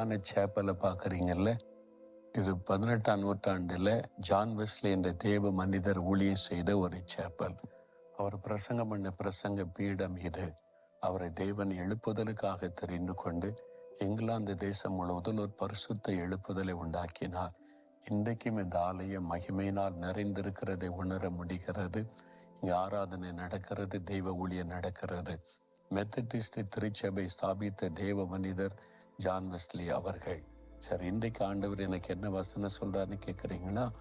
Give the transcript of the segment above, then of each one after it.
ஆன சேப்பலை பார்க்குறீங்கல்ல? இது பதினெட்டாம் நூற்றாண்டில் ஜான் வெஸ்லி என்ற தேவ மனிதர் ஊழியம் செய்த ஒரு சேப்பல் அவர் பிரசங்கம் பண்ண பிரசங்க பீடம் இது. அவரை தேவன் எழுப்புதலுக்காக தெரிந்து கொண்டு இங்கிலாந்து தேசம் முழுவதும் ஒரு பரிசுத்த எழுப்புதலை உண்டாக்கினார். இன்றைக்கும் இந்த ஆலயம் மகிமையினால் நிறைந்திருக்கிறதை உணர முடிகிறது. இங்கே ஆராதனை நடக்கிறது தெய்வ ஊழியம் நடக்கிறது. மெத்தடிஸ்ட் திருச்சபை ஸ்தாபித்த தேவ மனிதர் ஜான் வெஸ்லி அவர்கள். சரி இன்றைக்கு ஆண்டவர் எனக்கு என்ன வசனம் சொல்றாருன்னு கேட்குறீங்களா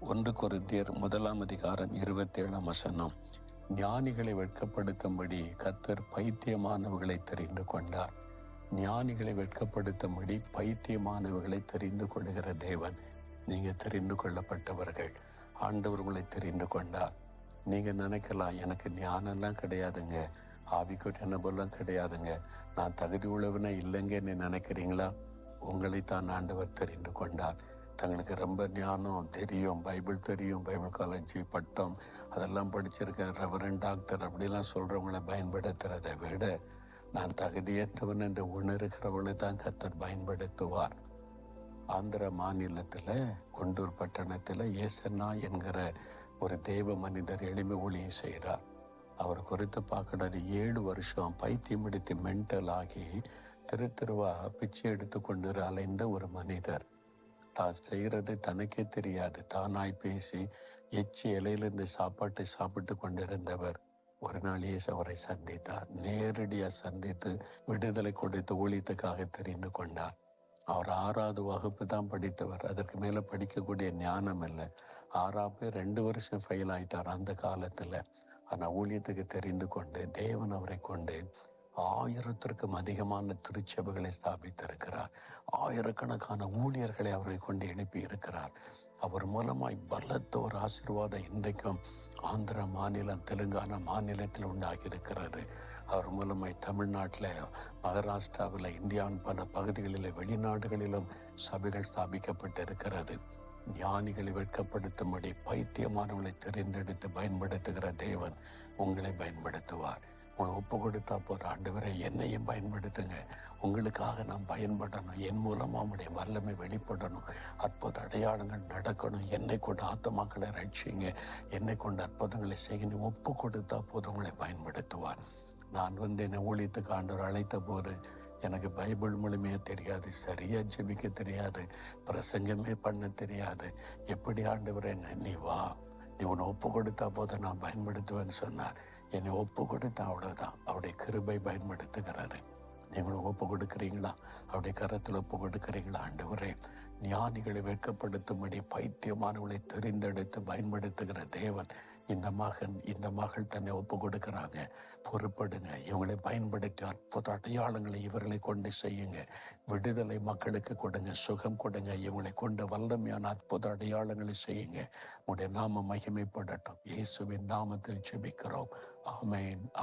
ஒன்று கொரிந்தியர் முதலாம் அதிகாரம் இருபத்தி ஏழாம் வசனம். ஞானிகளை வெட்கப்படுத்தும்படி கத்தர் பைத்தியமானவர்களை தெரிந்து கொண்டார். ஞானிகளை வெட்கப்படுத்தும்படி பைத்தியமானவர்களை தெரிந்து கொள்கிற தேவன் நீங்க தெரிந்து கொள்ளப்பட்டவர்கள். ஆண்டவர் உங்களை தெரிந்து கொண்டார். நீங்க நினைக்கலாம் எனக்கு ஞானம்லாம் கிடையாதுங்க. ஆவிக்குரிய அனுபவம்லாம் கிடையாதுங்க. நான் தகுதி உள்ளவனே இல்லைங்கன்னு நினைக்கிறீங்களா? உங்களை தான் ஆண்டவர் தெரிந்து கொண்டார். தங்களுக்கு ரொம்ப ஞானம் தெரியும் பைபிள் தெரியும் பைபிள் காலேஜ் பட்டம் அதெல்லாம் படிச்சிருக்கேன் ரெவரன் டாக்டர் அப்படிலாம் சொல்கிறவங்கள பயன்படுத்துறதை விட நான் தகுதியற்றவன் என்று உணர்கிறவளை தான் கத்தர் பயன்படுத்துவார். ஆந்திர மாநிலத்தில் குண்டூர் பட்டணத்தில் ஏசன்னா என்கிற ஒரு தெய்வ மனிதர் எளிமை ஒளியும் செய்கிறார் அவர் குறித்து பார்க்கறது ஏழு வருஷம் பைத்தியம் எடுத்து மென்டல் ஆகி தெரு தெருவா பிச்சை எடுத்து கொண்டு அலைந்த ஒரு மனிதர். தான் செய்கிறது தனக்கே தெரியாது. தானாய் பேசி எச்சி இலையிலிருந்து சாப்பாட்டை சாப்பிட்டு கொண்டிருந்தவர். ஒரு நாள் இயேசு அவரை சந்தித்தார். நேரடியாக சந்தித்து விடுதலை கொடுத்து ஊழியத்துக்காக தெரிந்து கொண்டார். அவர் ஆறாவது வகுப்பு தான் படித்தவர். அதற்கு மேலே படிக்கக்கூடிய ஞானம் இல்லை. ஆறாவது ரெண்டு வருஷம் ஃபெயில் ஆயிட்டார் அந்த காலத்தில். ஆனால் ஊழியத்துக்கு தெரிந்து கொண்டு தேவன் அவரை கொண்டு ஆயிரத்திற்கும் அதிகமான திருச்சபைகளை ஸ்தாபித்திருக்கிறார். ஆயிரக்கணக்கான ஊழியர்களை அவரை கொண்டு எழுப்பி இருக்கிறார் அவர் மூலமாய் பலத்த ஒரு ஆசீர்வாதம் இன்றைக்கும் ஆந்திர மாநிலம் தெலுங்கானா மாநிலத்தில் உண்டாகி இருக்கிறது அவர் மூலமாய் தமிழ்நாட்டில் மகாராஷ்டிராவில் இந்தியாவின் பல பகுதிகளில் வெளிநாடுகளிலும் சபைகள் ஸ்தாபிக்கப்பட்டு இருக்கிறது ஞானிகளை வெட்கப்படுத்தும்படி பைத்தியமானவர்களை தெரிந்தெடுத்து பயன்படுத்துகிற தேவன் உங்களை பயன்படுத்துவார். உங்களை ஒப்பு கொடுத்தா போதும். ஆண்டவரை என்னையும் பயன்படுத்துங்க. உங்களுக்காக நான் பயன்படணும். என் மூலமாக அவனுடைய வல்லமை வெளிப்படணும். அற்புத அடையாளங்கள் நடக்கணும். என்னை கொண்டு ஆத்மாக்களை ரட்சிங்க. என்னை கொண்டு அற்புதங்களை செய்யணும் ஒப்பு கொடுத்தா போதும் உங்களை பயன்படுத்துவார். நான் வந்து என்னை ஊழியத்துக்கு ஆண்டவர் அழைத்த போது எனக்கு பைபிள் மூலமே தெரியாது சரியா ஜெபிக்க தெரியாது பிரசங்கமே பண்ண தெரியாது. எப்படி ஆண்டவர் என்ன நீ வா. நீ உன்னை ஒப்பு கொடுத்தா போத நான் பயன்படுத்துவேன்னு சொன்னார். என்னை ஒப்பு கொடுத்தா அவ்வளோதான் அவருடைய கிருபை பயன்படுத்துகிறாரு. நீங்களும் ஒப்பு கொடுக்குறீங்களா அவருடைய கரத்தில் ஒப்பு கொடுக்குறீங்களா ஆண்டவரே? ஞானிகளை வெட்கப்படுத்தும்படி பைத்தியமானவர்களை தெரிந்தெடுத்து பயன்படுத்துகிற தேவன். இந்த மகன் இந்த மகள் தன்னை ஒப்பு கொடுக்கிறாங்க. பொறுப்படுங்க. இவங்களை பயன்படுத்தி அற்புத அடையாளங்களை இவர்களை கொண்டு செய்யுங்க. விடுதலை மக்களுக்கு கொடுங்க. சுகம் கொடுங்க. இவங்களை கொண்டு வல்லமையான அற்புத அடையாளங்களை செய்யுங்க. உடைய நாம மகிமைப்படட்டும். இயேசுவின் நாமத்தில் செபிக்கிறோம் ஆமேன்.